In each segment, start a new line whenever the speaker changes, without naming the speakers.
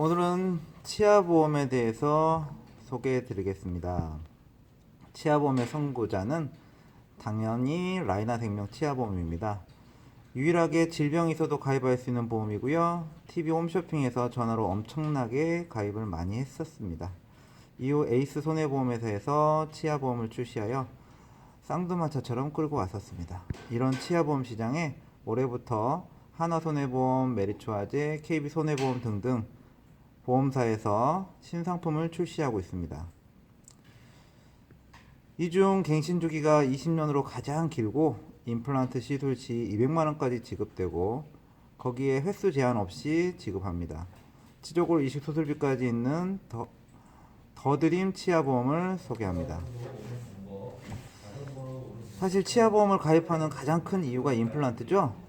오늘은 치아보험에 대해서 소개해 드리겠습니다. 치아보험의 선고자는 당연히 라이나 생명 치아보험입니다. 유일하게 질병이 있어도 가입할 수 있는 보험이고요. TV 홈쇼핑에서 전화로 엄청나게 가입을 많이 했었습니다. 이후 에이스 손해보험회사에서 치아보험을 출시하여 쌍두마차처럼 끌고 왔었습니다. 이런 치아보험 시장에 올해부터 하나손해보험, 메리츠화재, KB손해보험 등등 보험사에서 신상품을 출시하고 있습니다. 이 중 갱신 주기가 20년으로 가장 길고 임플란트 시술 시 200만 원까지 지급되고 거기에 횟수 제한 없이 지급합니다. 치조골 이식 수술비까지 있는 더, 더드림 치아보험을 소개합니다. 사실 치아보험을 가입하는 가장 큰 이유가 임플란트죠.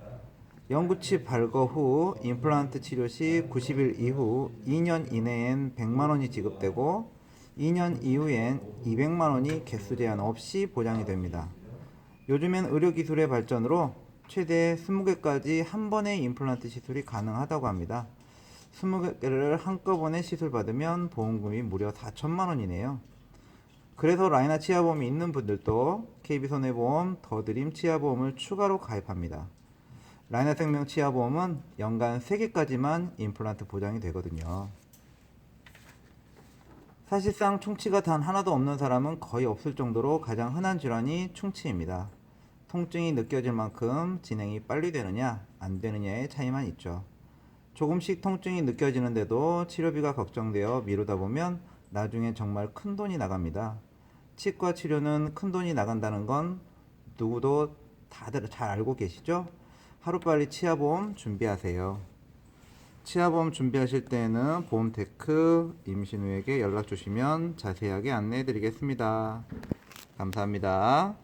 영구치 발거 후 임플란트 치료 시 90일 이후 2년 이내엔 100만 원이 지급되고 2년 이후엔 200만 원이 개수 제한 없이 보장이 됩니다. 요즘엔 의료 기술의 발전으로 최대 20개까지 한 번에 임플란트 시술이 가능하다고 합니다. 20개를 한꺼번에 시술 받으면 보험금이 무려 4천만 원이네요. 그래서 라이나 치아보험이 있는 분들도 KB손해보험, 더드림 치아보험을 추가로 가입합니다. 라이나 생명 치아보험은 연간 3개까지만 임플란트 보장이 되거든요. 사실상 충치가 단 하나도 없는 사람은 거의 없을 정도로 가장 흔한 질환이 충치입니다. 통증이 느껴질 만큼 진행이 빨리 되느냐, 안 되느냐의 차이만 있죠. 조금씩 통증이 느껴지는데도 치료비가 걱정되어 미루다 보면 나중에 정말 큰 돈이 나갑니다. 치과 치료는 큰 돈이 나간다는 건 누구도 다들 잘 알고 계시죠? 하루빨리 치아보험 준비하세요. 치아보험 준비하실 때에는 보험테크 임신우에게 연락 주시면 자세하게 안내해 드리겠습니다. 감사합니다.